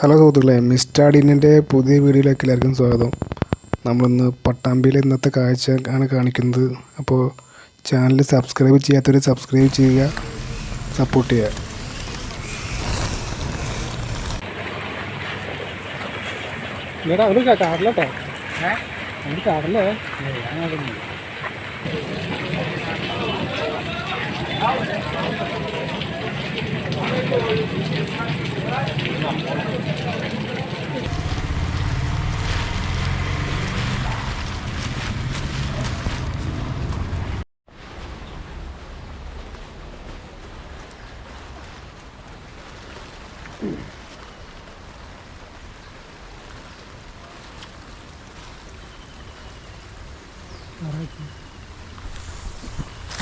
Hello സുഹൃത്തുക്കളെ മിസ്റ്റാഡിനിന്റെ പുതിയ വീഡിയോയിലേക്ക് എല്ലാവർക്കും സ്വാഗതം. നമ്മളിന്ന് പട്ടാമ്പിയിലെ ഇന്നത്തെ കാഴ്ച ആണ് കാണിക്കുന്നത്. അപ്പോൾ ചാനൽ സബ്സ്ക്രൈബ് ചെയ്യാത്തവർ സബ്സ്ക്രൈബ് ചെയ്യുക സപ്പോർട്ട് ചെയ്യുക. മേഡം അവിടെ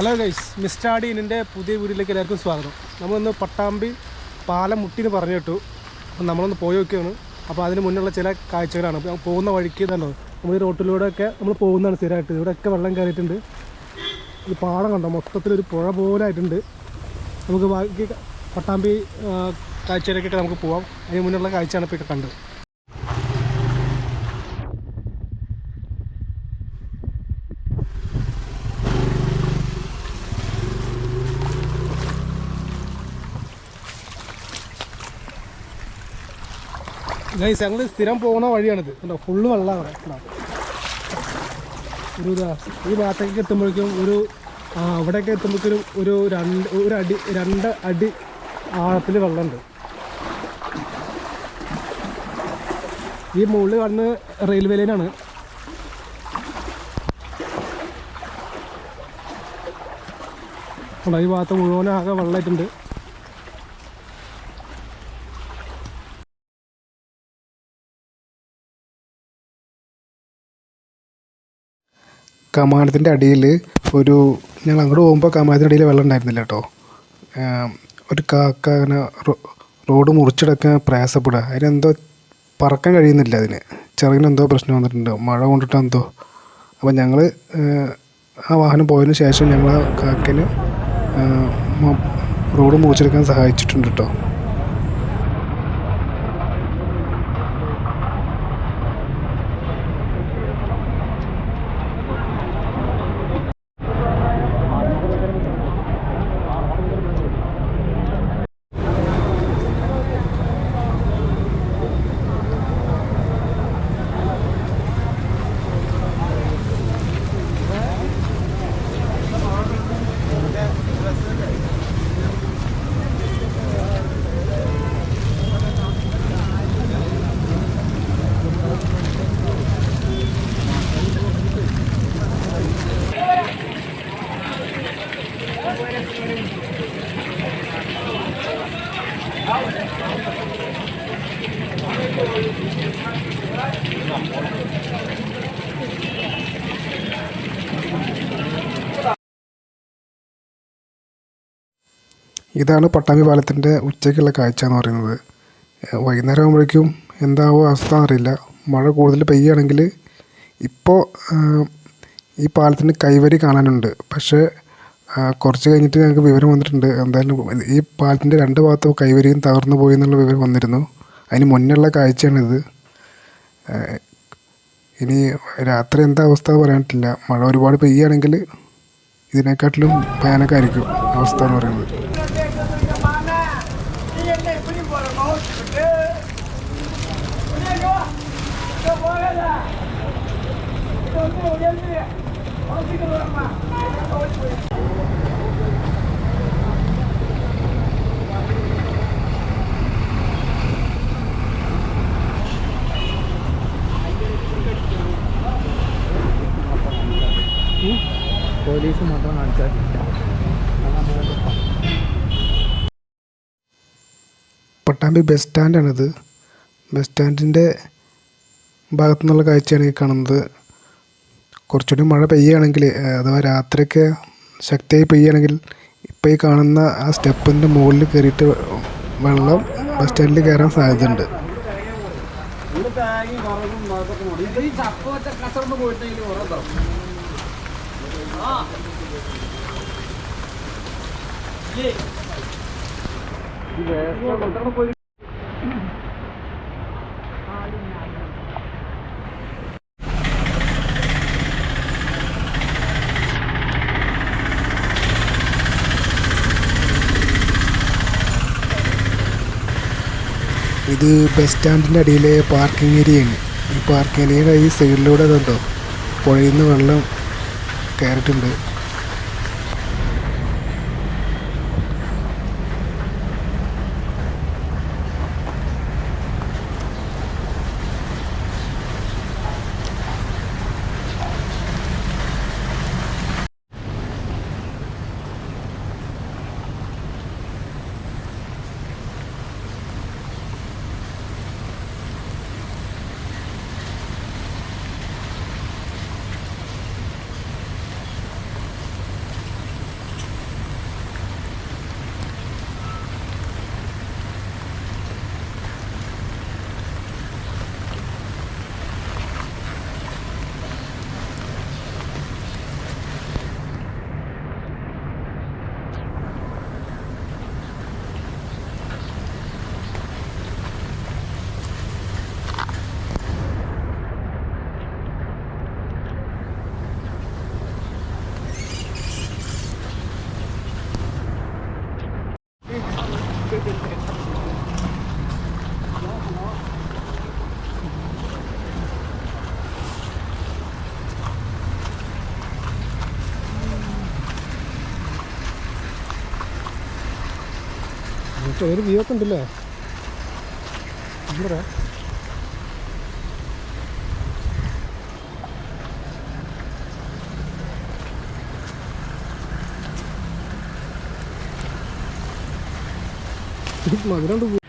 ഹലോ ഗൈസ് മിസ്റ്റർ ആഡീനിന്റെ പുതിയ വീഡിയോയിലേക്ക് എല്ലാവർക്കും സ്വാഗതം. നമ്മളിന്ന് പട്ടാമ്പി പാലം മുട്ടിന്ന് പറഞ്ഞു കേട്ടു അപ്പം നമ്മളൊന്ന് പോയി നോക്കിയാണ്. അപ്പോൾ അതിന് മുന്നുള്ള ചില കാഴ്ചകളാണ്. പോകുന്ന വഴിക്ക് ഇതുണ്ടോ നമ്മൾ ഈ റോട്ടിലൂടെയൊക്കെ നമ്മൾ പോകുന്നതാണ് സ്ഥിരമായിട്ട് ഇവിടെയൊക്കെ വെള്ളം കയറിയിട്ടുണ്ട്. ഈ പാടം കണ്ടോ മൊത്തത്തിലൊരു പുഴ പോലെ ആയിട്ടുണ്ട് നമുക്ക് ബാക്കി പട്ടാമ്പി കാഴ്ചയിലേക്കൊക്കെ നമുക്ക് പോവാം. അതിന് മുന്നുള്ള കാഴ്ചയാണ് ഇപ്പോൾ കണ്ടത്. ഗൈസ് ഞങ്ങൾ സ്ഥിരം പോകുന്ന വഴിയാണിത്. കണ്ടോ? ഫുള്ള് വെള്ളമാണ് കണ്ടോ? ഒരു ഇതാ ഈ ഭാഗത്തേക്ക് എത്തുമ്പോഴേക്കും ഒരു അവിടെയൊക്കെ എത്തുമ്പോഴേക്കും ഒരു രണ്ട് ഒരു അടി രണ്ട് അടി ആഴത്തിൽ വെള്ളമുണ്ട്. ഈ മുകളിൽ കാണുന്ന റെയിൽവേ ലൈനാണ് ഈ ഭാഗത്ത് മുഴുവനാകെ ആകെ വെള്ളമായിട്ടുണ്ട്. കമാനത്തിന്റെ അടിയിൽ ഒരു ഞങ്ങൾ അങ്ങോട്ട് പോകുമ്പോൾ കമാനത്തിന്റെ അടിയിൽ വെള്ളം ഉണ്ടായിരുന്നില്ല കേട്ടോ. ഒരു കാക്ക അങ്ങനെ റോഡ് മുറിച്ചെടുക്കാൻ പ്രയാസപ്പെടുക. അതിനെന്തോ പറക്കാൻ കഴിയുന്നില്ല അതിന്. എന്തോ പ്രശ്നം വന്നിട്ടുണ്ട്. മഴ കൊണ്ടിട്ടെന്തോ എന്തോ. അപ്പോൾ ഞങ്ങൾ ആ വാഹനം പോയതിന് ശേഷം ഞങ്ങൾ ആ കാക്കന് റോഡ് മുറിച്ചെടുക്കാൻ സഹായിച്ചിട്ടുണ്ട് കേട്ടോ. ഇതാണ് പട്ടാമ്പി പാലത്തിന്റെ ഉച്ചയ്ക്കുള്ള കാഴ്ച എന്ന് പറയുന്നത്. വൈകുന്നേരം ആകുമ്പോഴേക്കും എന്താവോ അവസ്ഥ എന്നറിയില്ല. മഴ കൂടുതൽ പെയ്യുകയാണെങ്കിൽ ഇപ്പോൾ ഈ പാലത്തിന് കൈവരി കാണാനുണ്ട്. പക്ഷേ കുറച്ച് കഴിഞ്ഞിട്ട് ഞങ്ങൾക്ക് വിവരം വന്നിട്ടുണ്ട്. എന്തായാലും ഈ പാലത്തിന്റെ രണ്ട് ഭാഗത്തും കൈവരിയും തകർന്നു പോയി എന്നുള്ള വിവരം വന്നിരുന്നു. അതിന് മുന്നുള്ള കാഴ്ചയാണിത്. ഇനി രാത്രി എന്താ അവസ്ഥ പറയാൻ മഴ ഒരുപാട് പെയ്യുകയാണെങ്കിൽ ഇതിനെക്കാട്ടിലും ഭയാനകമായിരിക്കും അവസ്ഥ എന്ന് പറയുന്നത്. പോലീസ് മാത്രം കാണിച്ചാൽ പട്ടാമ്പി ബസ് സ്റ്റാൻഡാണിത്. ബസ് സ്റ്റാൻഡിന്റെ ഭാഗത്തു നിന്നുള്ള കാഴ്ചയാണ് ഈ കാണുന്നത്. കുറച്ചുകൂടി മഴ പെയ്യുകയാണെങ്കിൽ അഥവാ രാത്രിയൊക്കെ ശക്തിയായി പെയ്യുകയാണെങ്കിൽ ഇപ്പോൾ ഈ കാണുന്ന ആ സ്റ്റെപ്പിന്റെ മുകളിൽ കയറിയിട്ട് വെള്ളം ബസ് സ്റ്റാൻഡിൽ കയറാൻ സാധ്യതയുണ്ട്. ഇത് ബസ് സ്റ്റാൻഡിന്റെ അടിയിലെ പാർക്കിംഗ് ഏരിയയാണ് ഈ പാർക്കിംഗ് ഏരിയയുടെ ഈ സൈഡിലൂടെ കണ്ടോ? പുഴയിൽ നിന്ന് വെള്ളം കയറിയിട്ടുണ്ട് ഒരു വ്യൂ ഒക്കെ ഉണ്ടല്ലേ ഇവിടെ മധുരം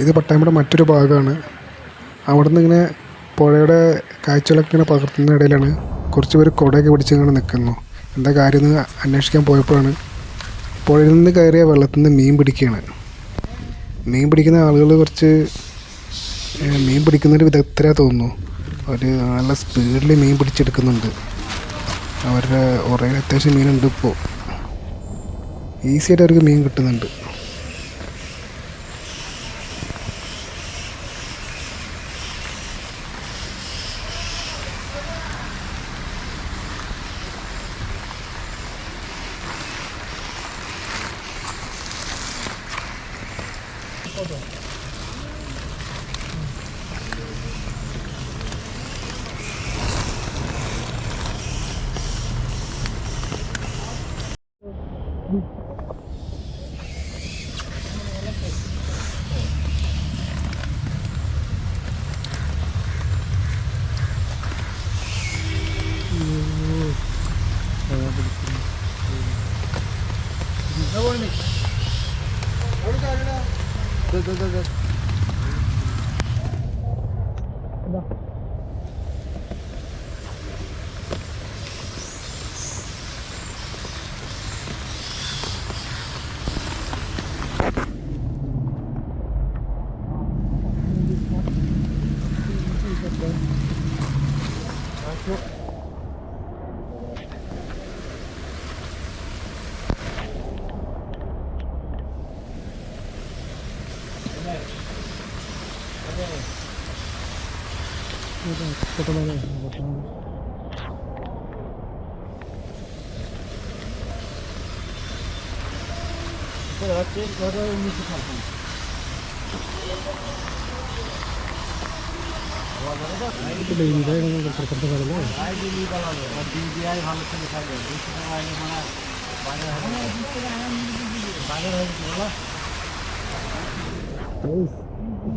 ഇത് പട്ടാമ്പിയുടെ മറ്റൊരു ഭാഗമാണ് അവിടെ നിന്ന് ഇങ്ങനെ പുഴയുടെ കാഴ്ചകളൊക്കെ ഇങ്ങനെ പകർത്തുന്ന ഇടയിലാണ് കുറച്ച് പേര് കുടയൊക്കെ പിടിച്ച് ഇങ്ങനെ നിൽക്കുന്നു എന്താ കാര്യം എന്ന് അന്വേഷിക്കാൻ പോയപ്പോഴാണ് പുഴയിൽ നിന്ന് കയറിയ വെള്ളത്തിൽ നിന്ന് മീൻ പിടിക്കുകയാണ്. മീൻ പിടിക്കുന്ന ആളുകൾ കുറച്ച് മീൻ മീൻ പിടിക്കുന്നൊരു വിദഗ്ധരാ തോന്നുന്നു. അവർ നല്ല സ്പീഡിൽ മീൻ പിടിച്ചെടുക്കുന്നുണ്ട്. അവരുടെ ഉറയിൽ അത്യാവശ്യം മീനുണ്ട് ഇപ്പോൾ ഈസിയായിട്ട് അവർക്ക് മീൻ കിട്ടുന്നുണ്ട്. Mm-hmm.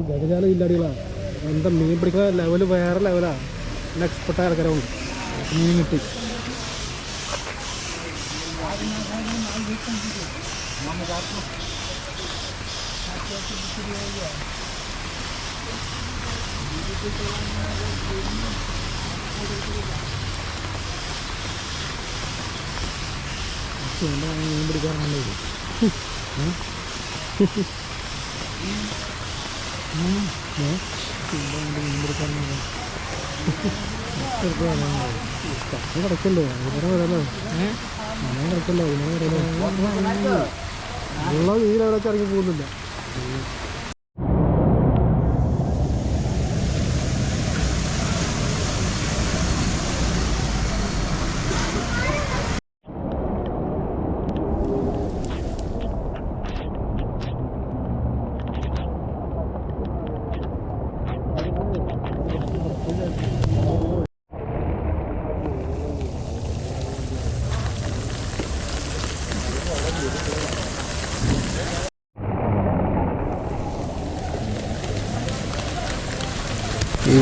ഗജജാലം ഇല്ലാടികളാ എന്താ മീൻ പിടിക്കുന്ന ലെവൽ വേറെ ലെവലാ നല്ല എക്സ്പെർട്ടായ ആൾക്കാരുണ്ട് മീൻ കിട്ടി. മീൻ പിടിക്കാറുണ്ടോ കിടക്കല്ലേ ഇവിടെ വരാലോ സമയം കിടക്കല്ലോ ഉള്ള വീട് അവിടെ ഇറങ്ങി പോകുന്നില്ല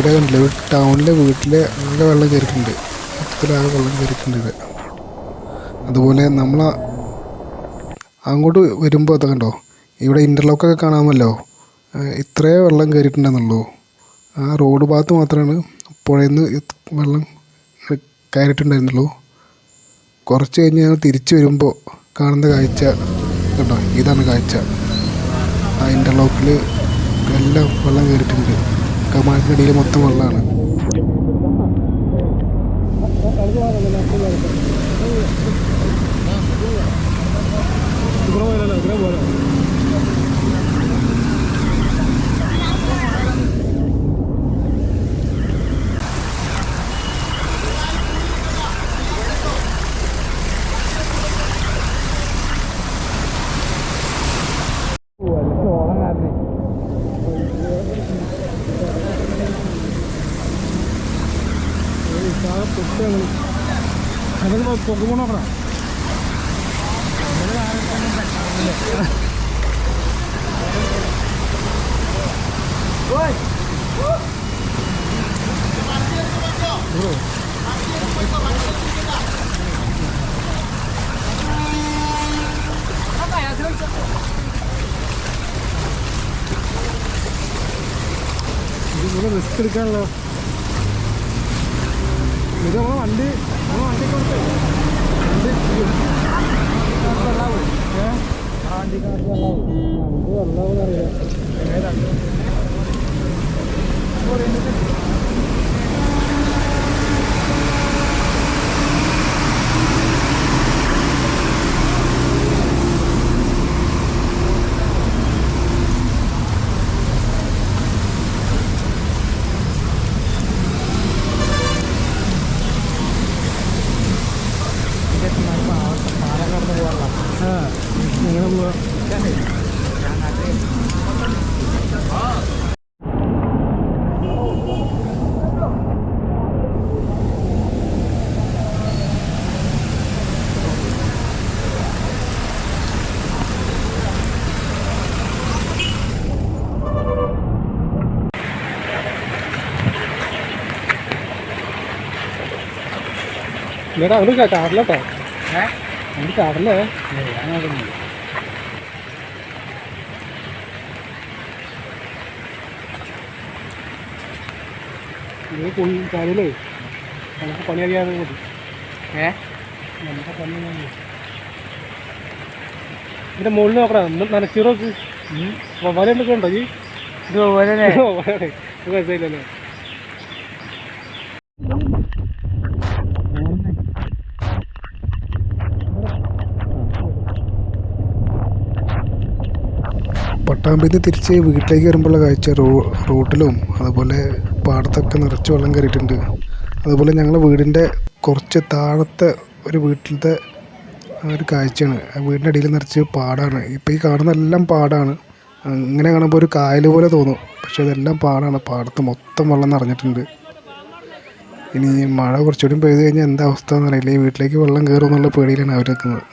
ഇവിടെ കണ്ടില്ല ടൗണിലെ വീട്ടിലെ ആകെ വെള്ളം കയറിയിട്ടുണ്ട്. മൊത്തത്തിലാകെ വെള്ളം കയറിയിട്ടുണ്ട് ഇവിടെ അതുപോലെ നമ്മൾ അങ്ങോട്ട് വരുമ്പോൾ അതൊക്കെ ഉണ്ടോ ഇവിടെ ഇന്റർലോക്കൊക്കെ കാണാമല്ലോ. ഇത്രയേ ഇത്രേ വെള്ളം കയറിയിട്ടുണ്ടെന്നുള്ളൂ. ആ റോഡ് ഭാഗത്ത് മാത്രമാണ് പുഴയിൽ നിന്ന് വെള്ളം കയറിയിട്ടുണ്ടായിരുന്നുള്ളൂ. കുറച്ച് കഴിഞ്ഞ് ഞങ്ങൾ തിരിച്ചു വരുമ്പോൾ കാണുന്ന കാഴ്ച കണ്ടോ ഇതാണ് കാഴ്ച. ആ ഇന്റർലോക്കിൽ എല്ലാം വെള്ളം കയറിയിട്ടുണ്ട്. കമാനത്തിനടിയിൽ മൊത്തം വെള്ളമാണ്. പോയാലോ ഇവിടെ പോയാലോ അതൊക്കെ പൊക്കുമ്പോൾ നോക്കണം ഇതിവിടെ റിസ്ക് എടുക്കാണല്ലോ ഇത് നമ്മളെ വണ്ടി നമ്മളെ വണ്ടി കൊടുത്തേ. വണ്ടി ഏ? വണ്ടി വെള്ളാവെന്ന് അറിയില്ല. ആ എങ്ങനെ പോവാ ഇല്ലടാ അവിടെ കാറിലോട്ടോ ഏഹ് കാറിലേ. ഇത് കൊള്ളി കാര്യമില്ലേ നമുക്ക് പണി അറിയാതെ മതി ഏ? നമുക്ക് പണി. ഇതിന്റെ മുകളിൽ നോക്കണം നനച്ചീറോക്ക് വരണ്ടൊക്കെ ഉണ്ടോ ഈ? ഇത് വരനെ മനസ്സിലായില്ലല്ലേ. പട്ടാമ്പിൽ നിന്ന് തിരിച്ച് വീട്ടിലേക്ക് വരുമ്പോഴുള്ള കാഴ്ച റോ റോട്ടിലും അതുപോലെ പാടത്തൊക്കെ നിറച്ച് വെള്ളം കയറിയിട്ടുണ്ട്. അതുപോലെ ഞങ്ങളുടെ വീടിന്റെ കുറച്ച് താഴത്തെ ഒരു വീട്ടിലത്തെ ഒരു കാഴ്ചയാണ്. വീടിന്റെ അടിയിൽ നിറച്ച് പാടാണ്. ഇപ്പോൾ ഈ കാണുന്ന എല്ലാം പാടാണ്. അങ്ങനെ കാണുമ്പോൾ ഒരു കായൽ പോലെ തോന്നും. പക്ഷേ ഇതെല്ലാം പാടാണ്. പാടത്ത് മൊത്തം വെള്ളം നിറഞ്ഞിട്ടുണ്ട്. ഇനി മഴ കുറച്ചുകൂടി പെയ്ത് കഴിഞ്ഞാൽ എന്താ അവസ്ഥ എന്നറിയില്ല. ഈ വീട്ടിലേക്ക് വെള്ളം കയറും എന്നുള്ള പേടിയിലാണ് അവർ നിൽക്കുന്നത്.